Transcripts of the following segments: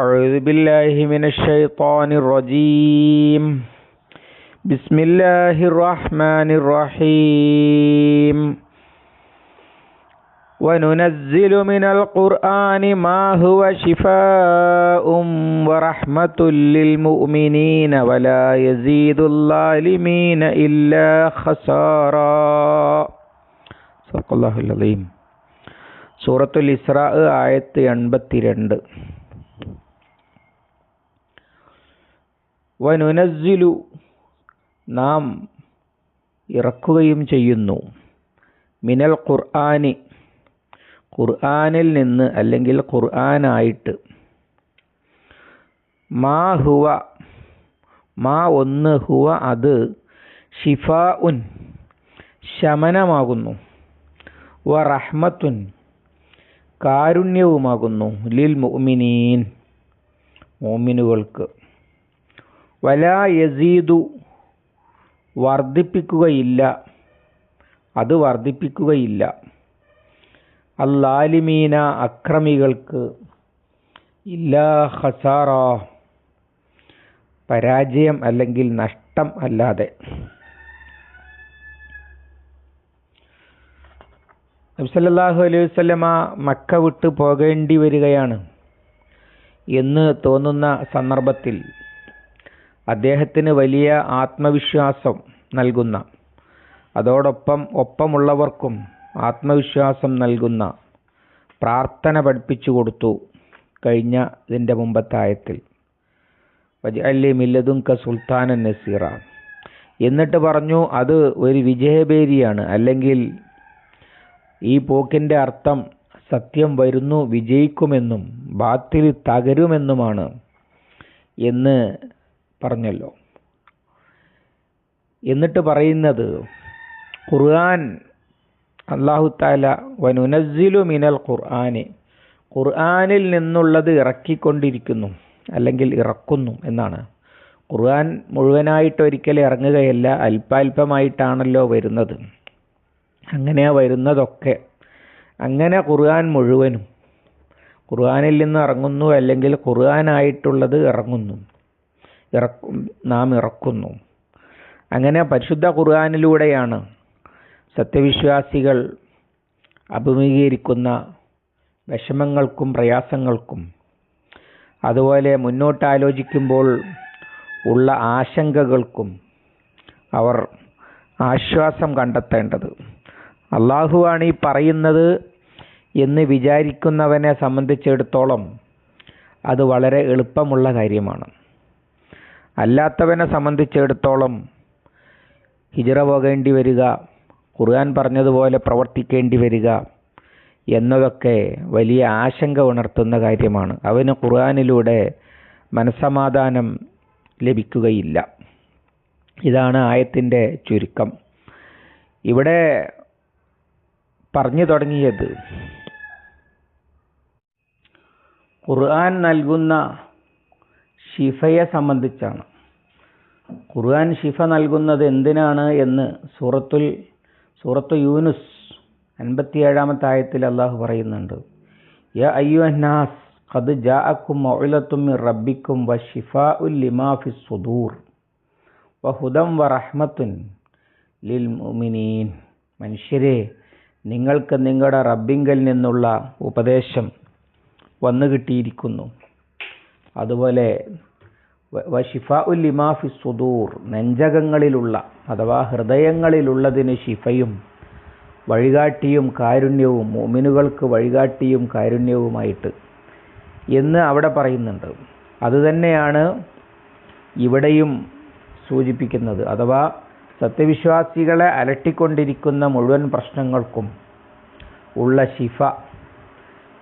أعوذ بالله من الشيطان الرجيم بسم الله الرحمن الرحيم وننزل من القرآن ما هو شفاء ورحمة للمؤمنين ولا يزيد الظالمين إلا خسارا صدق الله العظيم സൂറത്തുൽ ഇസ്രാ ആയത്ത് എൺപത്തിരണ്ട് വനുനസ്സിലു നാം ഇറക്കുകയും ചെയ്യുന്നു. മിനൽ ഖുർആാനി ഖുർആാനിൽ നിന്ന് അല്ലെങ്കിൽ ഖുർആാനായിട്ട്. മാ ഹുവ മാ ഒന്ന് ഹുവ അത് ഷിഫ ഉൻ ശമനമാകുന്നു. വ റഹ്മത്തുൻ കാരുണ്യവുമാകുന്നു. ലിൽ മുഅ്മിനീൻ മോമിനുകൾക്ക് വലാ യസീദു വർദ്ധിപ്പിക്കുകയില്ല. അത് വർദ്ധിപ്പിക്കുകയില്ല. അല്ലാലിമീന അക്രമികൾക്ക് ഇല്ലാ ഹസാറ പരാജയം അല്ലെങ്കിൽ നഷ്ടം അല്ലാതെ. നബ്സല്ലാഹു അലൈഹി വസ്ലമ മക്ക വിട്ട് പോകേണ്ടി വരികയാണ് എന്ന് തോന്നുന്ന സന്ദർഭത്തിൽ അദ്ദേഹത്തിന് വലിയ ആത്മവിശ്വാസം നൽകുന്ന അതോടൊപ്പം ഒപ്പമുള്ളവർക്കും ആത്മവിശ്വാസം നൽകുന്ന പ്രാർത്ഥന പഠിപ്പിച്ചു കൊടുത്തു കഴിഞ്ഞ ഇതിന്റെ മുമ്പത്തായത്തിൽ. അല്ലി മില്ലതുങ്ക സുൽത്താനൻ നസീറ. എന്നിട്ട് പറഞ്ഞു അത് ഒരു വിജയബേരിയാണ് അല്ലെങ്കിൽ ഈ പോക്കിന്റെ അർത്ഥം സത്യം വരുന്നു വിജയിക്കുമെന്നും ബാത്തിൽ തകരുമെന്നുമാണ് എന്ന് പറഞ്ഞല്ലോ. എന്നിട്ട് പറയുന്നത് ഖുർആൻ അള്ളാഹു താല വനുനസ്സിലു മിനൽ ഖുർആന് ഖുർആനിൽ നിന്നുള്ളത് ഇറക്കിക്കൊണ്ടിരിക്കുന്നു അല്ലെങ്കിൽ ഇറക്കുന്നു എന്നാണ്. ഖുർആൻ മുഴുവനായിട്ട് ഒരിക്കലും ഇറങ്ങുകയല്ല അല്പാൽപമായിട്ടാണല്ലോ വരുന്നത്. അങ്ങനെ വരുന്നതൊക്കെ. അങ്ങനെ ഖുർആൻ മുഴുവനും ഖുർആനിൽ നിന്ന് ഇറങ്ങുന്നു അല്ലെങ്കിൽ ഖുർആനായിട്ടുള്ളത് ഇറങ്ങുന്നു. ഇറക്കും നാം ഇറക്കുന്നു. അങ്ങനെ പരിശുദ്ധ ഖുർആനിലൂടെയാണ് സത്യവിശ്വാസികൾ അഭിമുഖീകരിക്കുന്ന വിഷമങ്ങൾക്കും പ്രയാസങ്ങൾക്കും അതുപോലെ മുന്നോട്ടാലോചിക്കുമ്പോൾ ഉള്ള ആശങ്കകൾക്കും അവർ ആശ്വാസം കണ്ടെത്തേണ്ടത്. അള്ളാഹുവാണ് ഈ പറയുന്നത് എന്ന് വിചാരിക്കുന്നവനെ സംബന്ധിച്ചിടത്തോളം അത് വളരെ എളുപ്പമുള്ള കാര്യമാണ്. അല്ലാത്തവനെ സംബന്ധിച്ചിടത്തോളം ഹിജറ പോകേണ്ടി വരിക ഖുർആൻ പറഞ്ഞതുപോലെ പ്രവർത്തിക്കേണ്ടി വരിക എന്നതൊക്കെ വലിയ ആശങ്ക ഉണർത്തുന്ന കാര്യമാണ്. അവന് ഖുർആാനിലൂടെ മനസമാധാനം ലഭിക്കുകയില്ല. ഇതാണ് ആയത്തിന്റെ ചുരുക്കം. ഇവിടെ പറഞ്ഞു തുടങ്ങിയത് ഖുർആൻ നൽകുന്ന ഷിഫയെ സംബന്ധിച്ചാണ്. ഖുർആൻ ഷിഫ നൽകുന്നത് എന്തിനാണ് എന്ന് സൂറത്തുൽ സൂറത്തു യൂനുസ് അൻപത്തിയേഴാമത്തെ ആയത്തിൽ അള്ളാഹു പറയുന്നുണ്ട്. യ അയ്യുഹന്നാസ് ഖദ് ജാഅക്കും മൗലത്തും റബ്ബിക്കും വ ഷിഫ ഉൽ ലിമാഫി സുദൂർ വ ഹുദം വ റഹ്മത്തുൻ ലിൽ മുമിനീൻ മനുഷ്യരെ നിങ്ങൾക്ക് നിങ്ങളുടെ റബ്ബിങ്കൽ നിന്നുള്ള ഉപദേശം വന്നു കിട്ടിയിരിക്കുന്നു. അതുപോലെ ഷിഫാഉൽ ഇമാഫി സുദൂർ നെഞ്ചകങ്ങളിലുള്ള അഥവാ ഹൃദയങ്ങളിലുള്ളതിന് ഷിഫയും വഴികാട്ടിയും കാരുണ്യവും മോമിനുകൾക്ക് വഴികാട്ടിയും കാരുണ്യവുമായിട്ട്. എന്ന് അവിടെ പറയുന്നുണ്ട്. അതുതന്നെയാണ് ഇവിടെയും സൂചിപ്പിക്കുന്നത്. അഥവാ സത്യവിശ്വാസികളെ അലട്ടിക്കൊണ്ടിരിക്കുന്ന മുഴുവൻ പ്രശ്നങ്ങൾക്കും ഉള്ള ശിഫ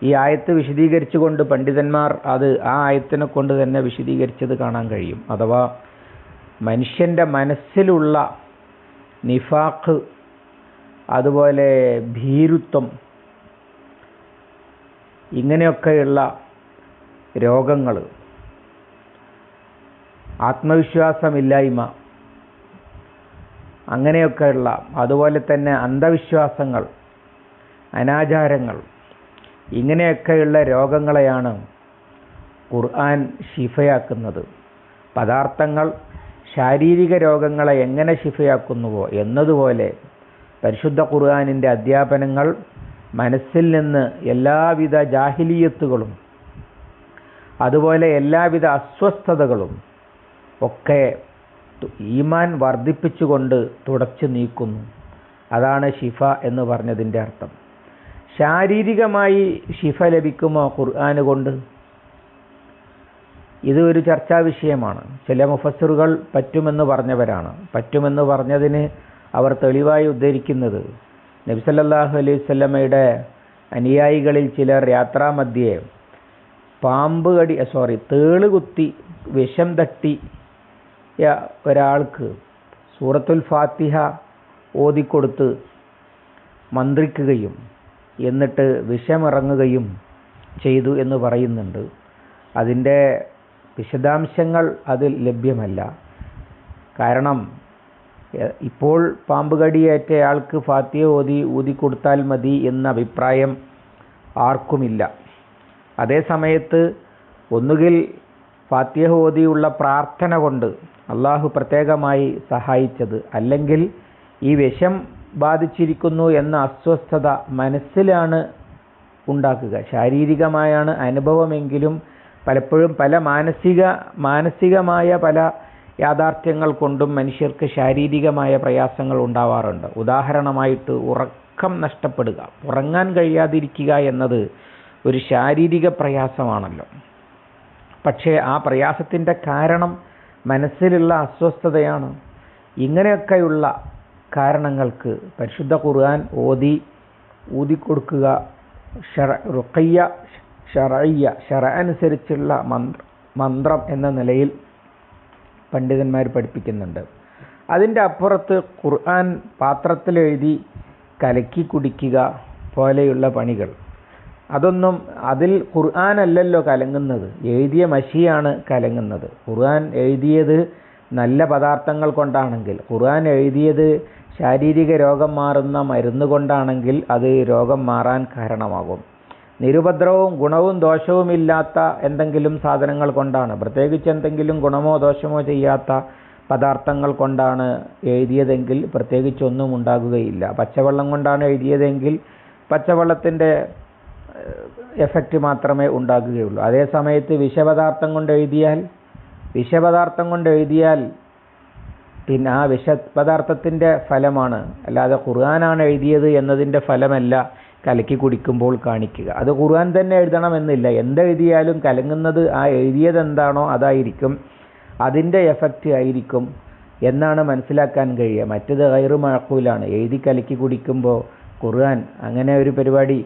ഈ ആയത്ത് വിശദീകരിച്ചുകൊണ്ട് പണ്ഡിതന്മാർ അത് ആ ആയത്തിനെ കൊണ്ട് തന്നെ വിശദീകരിച്ചത് കാണാൻ കഴിയും. അഥവാ മനുഷ്യന്റെ മനസ്സിലുള്ള നിഫാഖ് അതുപോലെ ഭീരുത്വം ഇങ്ങനെയൊക്കെയുള്ള രോഗങ്ങൾ ആത്മവിശ്വാസമില്ലായ്മ അങ്ങനെയൊക്കെയുള്ള അതുപോലെ തന്നെ അന്ധവിശ്വാസങ്ങൾ അനാചാരങ്ങൾ ഇങ്ങനെയൊക്കെയുള്ള രോഗങ്ങളെയാണ് ഖുർആൻ ശിഫയാക്കുന്നത്. പദാർത്ഥങ്ങൾ ശാരീരിക രോഗങ്ങളെ എങ്ങനെ ശിഫയാക്കുന്നുവോ എന്നതുപോലെ പരിശുദ്ധ ഖുർആാനിന്റെ അധ്യാപനങ്ങൾ മനസ്സിൽ നിന്ന് എല്ലാവിധ ജാഹിലീയത്തുകളും അതുപോലെ എല്ലാവിധ അസ്വസ്ഥതകളും ഒക്കെ ഈമാൻ വർദ്ധിപ്പിച്ചുകൊണ്ട് തുടച്ചു നീക്കുന്നു. അതാണ് ഷിഫ എന്ന് പറഞ്ഞതിന്റെ അർത്ഥം. ശാരീരികമായി ശിഫ ലഭിക്കുമോ ഖുർആന് കൊണ്ട്? ഇത് ഒരു ചർച്ചാ വിഷയമാണ്. ചില മുഫസ്സിറുകൾ പറ്റുമെന്ന് പറഞ്ഞവരാണ്. പറ്റുമെന്ന് പറഞ്ഞതിന് അവർ തെളിവായി ഉദ്ധരിക്കുന്നത് നബിസല്ലാഹു അലൈഹി സ്വല്ലമ്മയുടെ അനുയായികളിൽ ചിലർ യാത്രാമധ്യേ പാമ്പ് കടി സോറി തേൾ കുത്തി വിഷം തട്ടി ഒരാൾക്ക് സൂറത്തുൽ ഫാത്തിഹ ഓതിക്കൊടുത്ത് മന്ത്രിക്കുകയും എന്നിട്ട് വിഷമിറങ്ങുകയും ചെയ്തു എന്ന് പറയുന്നുണ്ട്. അതിന്റെ വിശദാംശങ്ങൾ അതിൽ ലഭ്യമല്ല. കാരണം ഇപ്പോൾ പാമ്പ് കടിയേറ്റയാൾക്ക് ഫാത്തിയ ഓതി ഊതിക്കൊടുത്താൽ മതി എന്ന അഭിപ്രായം ആർക്കുമില്ല. അതേ സമയത്ത് ഒന്നുകിൽ ഫാത്തിയ ഓതിയുള്ള പ്രാർത്ഥന കൊണ്ട് അള്ളാഹു പ്രത്യേകമായി സഹായിച്ചത് അല്ലെങ്കിൽ ഈ വിഷം ബാധിച്ചിരിക്കുന്നു എന്ന അസ്വസ്ഥത മനസ്സിലാണ് ഉണ്ടാക്കുക. ശാരീരികമായാണ് അനുഭവമെങ്കിലും പലപ്പോഴും പല മാനസിക മാനസികമായ പല യാഥാർത്ഥ്യങ്ങൾ കൊണ്ടും മനുഷ്യർക്ക് ശാരീരികമായ പ്രയാസങ്ങൾ ഉണ്ടാവാറുണ്ട്. ഉദാഹരണമായിട്ട് ഉറക്കം നഷ്ടപ്പെടുക ഉറങ്ങാൻ കഴിയാതിരിക്കുക എന്നത് ഒരു ശാരീരിക പ്രയാസമാണല്ലോ. പക്ഷേ ആ പ്രയാസത്തിന്റെ കാരണം മനസ്സിലുള്ള അസ്വസ്ഥതയാണ്. ഇങ്ങനെയൊക്കെയുള്ള കാരണങ്ങൾക്ക് പരിശുദ്ധ ഖുർആൻ ഓതി ഊതിക്കൊടുക്കുക ഷറ ഷറയ്യ ഷറ അനുസരിച്ചുള്ള മന്ത്ര മന്ത്രം എന്ന നിലയിൽ പണ്ഡിതന്മാർ പഠിപ്പിക്കുന്നുണ്ട്. അതിന്റെ അപ്പുറത്ത് ഖുർആൻ പാത്രത്തിലെഴുതി കലക്കി കുടിക്കുക പോലെയുള്ള പണികൾ. അതൊന്നും അതിൽ ഖുർആൻ അല്ലല്ലോ കലങ്ങുന്നത്. എഴുതിയ മഷിയാണ് കലങ്ങുന്നത്. ഖുർആൻ എഴുതിയത് നല്ല പദാർത്ഥങ്ങൾ കൊണ്ടാണെങ്കിൽ ഖുർആൻ എഴുതിയത് ശാരീരിക രോഗം മാറുന്ന മരുന്ന് കൊണ്ടാണെങ്കിൽ അത് രോഗം മാറാൻ കാരണമാകും. നിരുപദ്രവവും ഗുണവും ദോഷവും ഇല്ലാത്ത എന്തെങ്കിലും സാധനങ്ങൾ കൊണ്ടാണ്. പ്രത്യേകിച്ച് എന്തെങ്കിലും ഗുണമോ ദോഷമോ ചെയ്യാത്ത പദാർത്ഥങ്ങൾ കൊണ്ടാണ് എഴുതിയതെങ്കിൽ പ്രത്യേകിച്ചൊന്നും ഉണ്ടാകുകയില്ല. പച്ചവെള്ളം കൊണ്ടാണ് എഴുതിയതെങ്കിൽ പച്ചവെള്ളത്തിന്റെ എഫക്റ്റ് മാത്രമേ ഉണ്ടാകുകയുള്ളൂ. അതേ സമയത്ത് വിഷപദാർത്ഥം കൊണ്ട് എഴുതിയാൽ വിഷപദാർത്ഥം കൊണ്ട് എഴുതിയാൽ പിന്നെ ആ വിഷപദാർത്ഥത്തിന്റെ ഫലമാണ്. അല്ലാതെ ഖുർആനാണ് എഴുതിയത് എന്നതിന്റെ ഫലമല്ല കലക്കി കുടിക്കുമ്പോൾ കാണിക്കുക. അത് ഖുർആൻ തന്നെ എഴുതണമെന്നില്ല എന്തെഴുതിയാലും കലങ്ങുന്നത് ആ എഴുതിയത് എന്താണോ അതായിരിക്കും. അതിന്റെ എഫക്റ്റ് ആയിരിക്കും എന്നാണ് മനസ്സിലാക്കാൻ കഴിയുക. മറ്റത് കയറ് മഴക്കൂലാണ് എഴുതി കലക്കി കുടിക്കുമ്പോൾ ഖുർആൻ അങ്ങനെ ഒരു പരിപാടി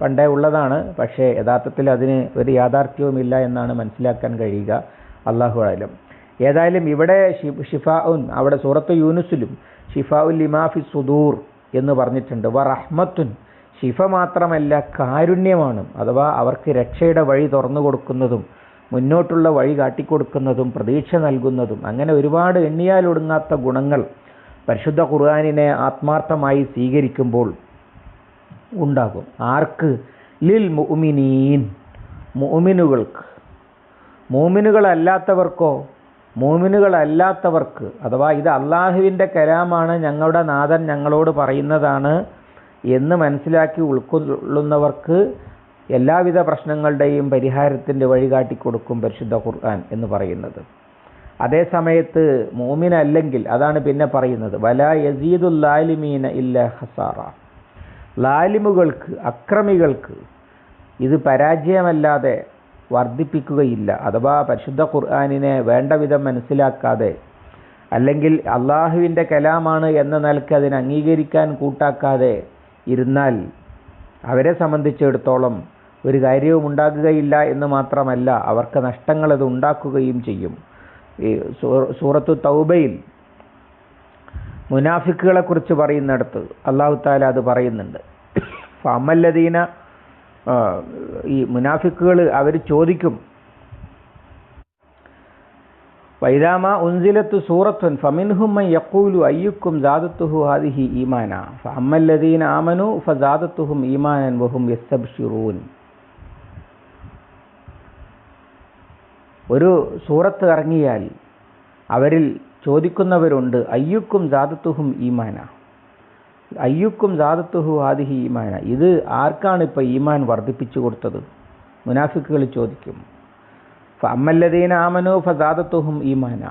പണ്ടേ ഉള്ളതാണ്. പക്ഷേ യഥാർത്ഥത്തിൽ അതിന് ഒരു യാഥാർത്ഥ്യവുമില്ല എന്നാണ് മനസ്സിലാക്കാൻ കഴിയുക. അള്ളാഹു ആലം ഏതായാലും ഇവിടെ ഷിഫാഉൻ അവിടെ സൂറത്ത് യൂനുസിലും ഷിഫാഉൽ ലിമാഫി സുദൂർ എന്ന് പറഞ്ഞിട്ടുണ്ട്. വ റഹ്മത്തുൻ ഷിഫ മാത്രമല്ല കാരുണ്യമാണ്. അഥവാ അവർക്ക് രക്ഷയുടെ വഴി തുറന്നു കൊടുക്കുന്നതും മുന്നോട്ടുള്ള വഴി കാട്ടിക്കൊടുക്കുന്നതും പ്രതീക്ഷ നൽകുന്നതും അങ്ങനെ ഒരുപാട് എണ്ണിയാലൊടുങ്ങാത്ത ഗുണങ്ങൾ പരിശുദ്ധ ഖുർആാനിനെ ആത്മാർത്ഥമായി സ്വീകരിക്കുമ്പോൾ ഉണ്ടാകും. ആർക്ക്? ലിൽ മുഅ്മിനീൻ മുഅ്മിനുകൾക്ക്. മൂമിനുകളല്ലാത്തവർക്കോ മൂമിനുകളല്ലാത്തവർക്ക് അഥവാ ഇത് അള്ളാഹുവിന്റെ കലാമാണ് ഞങ്ങളുടെ നാഥൻ ഞങ്ങളോട് പറയുന്നതാണ് എന്ന് മനസ്സിലാക്കി ഉൾക്കൊള്ളുന്നവർക്ക് എല്ലാവിധ പ്രശ്നങ്ങളുടെയും പരിഹാരത്തിന്റെ വഴി കാട്ടിക്കൊടുക്കും പരിശുദ്ധ ഖുർആൻ എന്ന് പറയുന്നത്. അതേ സമയത്ത് മോമിനല്ലെങ്കിൽ അതാണ് പിന്നെ പറയുന്നത് വല യസീദുൽ ലാലിമീന ഇല്ല ഹസാറ ലാലിമുകൾക്ക് അക്രമികൾക്ക് ഇത് പരാജയമല്ലാതെ വർദ്ധിപ്പിക്കുകയില്ല. അഥവാ പരിശുദ്ധ ഖുർആാനിനെ വേണ്ട വിധം മനസ്സിലാക്കാതെ അല്ലെങ്കിൽ അള്ളാഹുവിന്റെ കലാമാണ് എന്ന നിലയ്ക്ക് അതിനെ അംഗീകരിക്കാൻ കൂട്ടാക്കാതെ ഇരുന്നാൽ അവരെ സംബന്ധിച്ചിടത്തോളം ഒരു കാര്യവും ഉണ്ടാകുകയില്ല എന്ന് മാത്രമല്ല അവർക്ക് നഷ്ടങ്ങൾ അത് ഉണ്ടാക്കുകയും ചെയ്യും. ഈ സൂറത്തു തൗബയിൽ മുനാഫിക്കുകളെക്കുറിച്ച് പറയുന്നിടത്ത് അള്ളാഹു താല അത് പറയുന്നുണ്ട്. ഫമല്ലദീന ഈ മുനാഫിക്കുകൾ അവർ ചോദിക്കും. വൈദാമ ഉൻസിലത്ത് സൂറത്തുൻ ഫമിൻഹുമ്മ യക്കൂലു അയ്യുക്കും ജാദത്തുഹു ഹാദിഹി ഈമാന. ഫഅമ്മല്ലദീന ആമനു ഫജാദത്തുഹും ഈമാനൻ വഹും യസ്തബ്ഷിറൂൻ. ഒരു സൂറത്ത് ഇറങ്ങിയാൽ അവരിൽ ചോദിക്കുന്നവരുണ്ട് അയ്യുക്കും ജാതത്തുഹും ഈമാന. അയ്യുക്കും ജാതത്തുഹു ആദിഹി ഈമാന. ഇത് ആർക്കാണ് ഇപ്പോൾ ഈമാൻ വർദ്ധിപ്പിച്ചു കൊടുത്തത്? മുനാഫിക്കുകൾ ചോദിക്കും. അമ്മല്ലദീന ആമനോ ഫസാദത്തുഹും ഈമാന.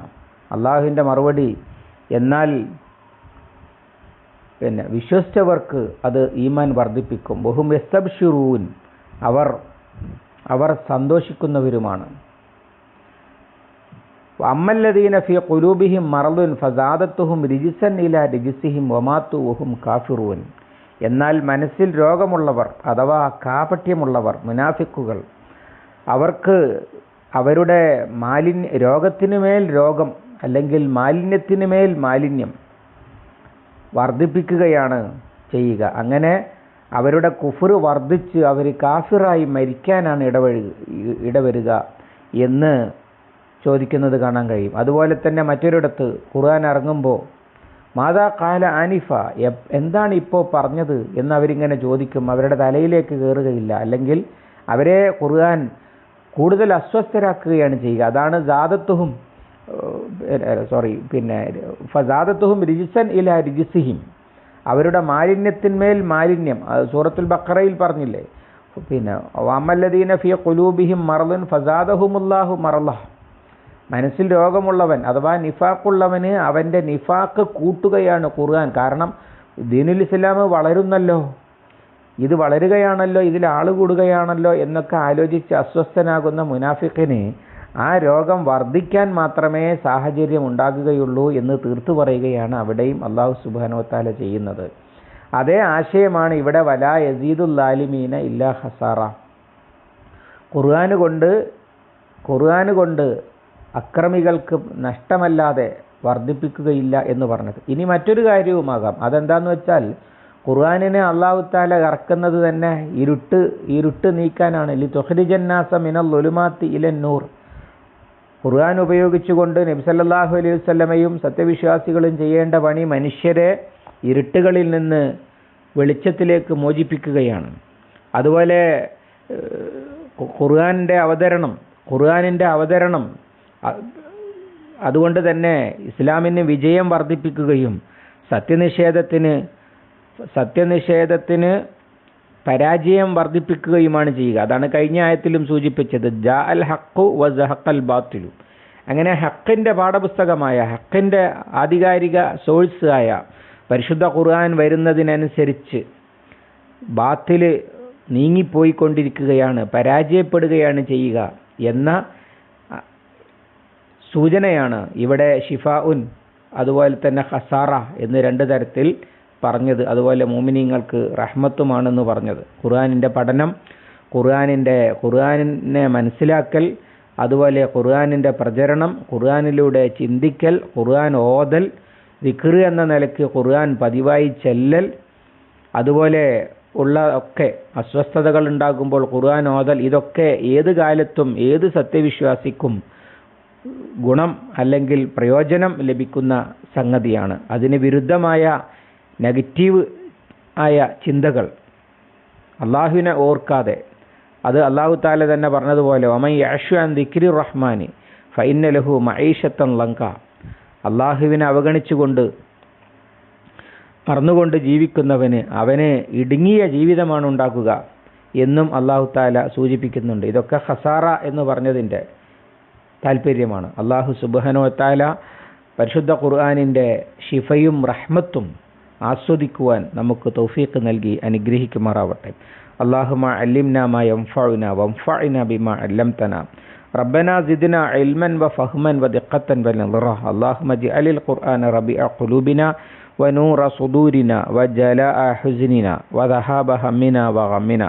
അള്ളാഹുവിന്റെ മറുപടി എന്നാൽ പിന്നെ വിശ്വസിച്ചവർക്ക് അത് ഈമാൻ വർദ്ധിപ്പിക്കും. ബഹും എസ്തബ്ഷിറൂൻ അവർ അവർ സന്തോഷിക്കുന്നവരുമാണ്. അമ്മല്ലദീന ഫി കുലൂബിഹിം മറലുൻ ഫസാദത്തുഹും റിജിസൻ ഇല റിജിസിഹിം വമാത്തു വഹും കാഫിറൂൻ. എന്നാൽ മനസ്സിൽ രോഗമുള്ളവർ അഥവാ കാപട്യമുള്ളവർ മുനാഫിക്കുകൾ അവർക്ക് അവരുടെ മാലിന്യ രോഗത്തിനുമേൽ രോഗം അല്ലെങ്കിൽ മാലിന്യത്തിനുമേൽ മാലിന്യം വർദ്ധിപ്പിക്കുകയാണ് ചെയ്യുക. അങ്ങനെ അവരുടെ കുഫർ വർദ്ധിച്ച് അവർ കാഫിറായി മരിക്കാനാണ് ഇടവഴു ഇടവരുക എന്ന് ചോദിക്കുന്നത് കാണാൻ കഴിയും. അതുപോലെ തന്നെ മറ്റൊരിടത്ത് ഖുർആൻ ഇറങ്ങുമ്പോൾ മാതാ കാല ആനിഫ എന്താണ് ഇപ്പോൾ പറഞ്ഞത്? എന്ന് അവരിങ്ങനെ ചോദിക്കും. അവരുടെ തലയിലേക്ക് കയറുകയില്ല. അല്ലെങ്കിൽ അവരെ ഖുർആൻ കൂടുതൽ അസ്വസ്ഥരാക്കുകയാണ് ചെയ്യുക. അതാണ് ജാതത്വവും സോറി പിന്നെ ഫസാദത്തുഹും രിജിസൻ ഇല രിജിസിഹിം അവരുടെ മാലിന്യത്തിന്മേൽ മാലിന്യം. സൂറത്തുൽ ബക്കറയിൽ പറഞ്ഞില്ലേ? പിന്നെ വാമല്ലദീന ഫിയ കുലൂബിഹിം മറലുൻ ഫസാദഹുമുല്ലാഹു മറല്ലാഹ് മനസ്സിൽ രോഗമുള്ളവൻ അഥവാ നിഫാക്കുള്ളവന് അവന്റെ നിഫാക്ക് കൂട്ടുകയാണ് ഖുർആൻ. കാരണം ദീനുൽ ഇസ്ലാം വളരുന്നല്ലോ. ഇത് വളരുകയാണല്ലോ ഇതിൽ ആൾ കൂടുകയാണല്ലോ എന്നൊക്കെ ആലോചിച്ച് അസ്വസ്ഥനാകുന്ന മുനാഫിക്കിന് ആ രോഗം വർദ്ധിക്കാൻ മാത്രമേ സാഹചര്യം ഉണ്ടാകുകയുള്ളൂ എന്ന് തീർത്തു പറയുകയാണ് അവിടെയും അള്ളാഹു സുബാനോത്താല ചെയ്യുന്നത്. അതേ ആശയമാണ് ഇവിടെ വലാ യസീദുല്ലാലിമീന ഇല്ലാ ഹസാറ ഖുർആാന് കൊണ്ട് ഖുർആാന് കൊണ്ട് അക്രമികൾക്ക് നഷ്ടമല്ലാതെ വർദ്ധിപ്പിക്കുകയില്ല എന്ന് പറഞ്ഞത്. ഇനി മറ്റൊരു കാര്യവുമാകാം. അതെന്താന്ന് വെച്ചാൽ ഖുർആാനിനെ അള്ളാഹുത്താല ഇറക്കുന്നത് തന്നെ ഇരുട്ട് ഇരുട്ട് നീക്കാനാണ്. ലി തൊഹരിജന്നാസ മിനൽ ഒലുമാത്തി ഇലൻ നൂർ. ഖുർആൻ ഉപയോഗിച്ചുകൊണ്ട് നബ്സല്ലാഹു അലൈഹി വസ്ലമയും സത്യവിശ്വാസികളും ചെയ്യേണ്ട പണി മനുഷ്യരെ ഇരുട്ടുകളിൽ നിന്ന് വെളിച്ചത്തിലേക്ക് മോചിപ്പിക്കുകയാണ്. അതുപോലെ ഖുർആാനിന്റെ അവതരണം ഖുർആാനിന്റെ അവതരണം അതുകൊണ്ട് തന്നെ ഇസ്ലാമിന് വിജയം വർദ്ധിപ്പിക്കുകയും സത്യനിഷേധത്തിന് സത്യനിഷേധത്തിന് പരാജയം വർദ്ധിപ്പിക്കുകയുമാണ് ചെയ്യുക. അതാണ് കഴിഞ്ഞ ആയത്തിലും സൂചിപ്പിച്ചത്. ജാ അൽ ഹക്കു വ ജഹക്കൽ ബാത്തിലു. അങ്ങനെ ഹക്കിന്റെ പാഠപുസ്തകമായ ഹക്കിന്റെ ആധികാരിക സോഴ്സ് ആയ പരിശുദ്ധ ഖുർആൻ വരുന്നതിനനുസരിച്ച് ബാത്തിൽ നീങ്ങിപ്പോയിക്കൊണ്ടിരിക്കുകയാണ് പരാജയപ്പെടുകയാണ് ചെയ്യുക എന്ന സൂചനയാണ് ഇവിടെ ഷിഫ ഉൻ അതുപോലെ തന്നെ ഹസാറ എന്ന് രണ്ട് തരത്തിൽ പറഞ്ഞത്. അതുപോലെ മോമിനിങ്ങൾക്ക് റഹ്മത്തുമാണെന്ന് പറഞ്ഞത്. ഖുർആാനിന്റെ പഠനം ഖുർആാനിന്റെ ഖുർആാനിനെ മനസ്സിലാക്കൽ അതുപോലെ ഖുർആാനിന്റെ പ്രചരണം ഖുർആാനിലൂടെ ചിന്തിക്കൽ ഖുർആൻ ഓതൽ വിക്ർ എന്ന നിലയ്ക്ക് ഖുർആൻ പതിവായി ചെല്ലൽ അതുപോലെ ഉള്ള ഒക്കെ അസ്വസ്ഥതകൾ ഉണ്ടാകുമ്പോൾ ഖുർആൻ ഓതൽ ഇതൊക്കെ ഏത് കാലത്തും ഏത് സത്യവിശ്വാസിക്കും ഗുണം അല്ലെങ്കിൽ പ്രയോജനം ലഭിക്കുന്ന സംഗതിയാണ്. അതിന് വിരുദ്ധമായ നെഗറ്റീവ് ആയ ചിന്തകൾ അള്ളാഹുവിനെ ഓർക്കാതെ. അത് അള്ളാഹു താല തന്നെ പറഞ്ഞതുപോലെ ഒമൈ യാഷു അൻ ദിക്രി റഹ്മാനി ഫൈന ലഹു മൈഷത്തൻ ലങ്ക. അള്ളാഹുവിനെ അവഗണിച്ചുകൊണ്ട് മറന്നുകൊണ്ട് ജീവിക്കുന്നവന് അവന് ഇടുങ്ങിയ ജീവിതമാണ് ഉണ്ടാക്കുക എന്നും അള്ളാഹു താല സൂചിപ്പിക്കുന്നുണ്ട്. ഇതൊക്കെ ഹസാറ എന്ന് പറഞ്ഞതിന്റെ താല്പര്യമാണ് അള്ളാഹു സുബാനോ താല പരിശുദ്ധ ഖുർആാനിൻ്റെ ഷിഫയും റഹ്മത്തും ആസ്വദിക്കുവാൻ നമുക്ക് തൗഫീഖ് നൽകി അനുഗ്രഹിക്കുമാറാവട്ടെ اللهم علمنا ما ينفعنا وانفعنا بما علمتنا ربنا زدنا علما وفهما ودقة ونظرة اللهم اجعل القرآن ربيع قلوبنا ونور صدورنا وجلاء حزننا وذهاب همنا وغمنا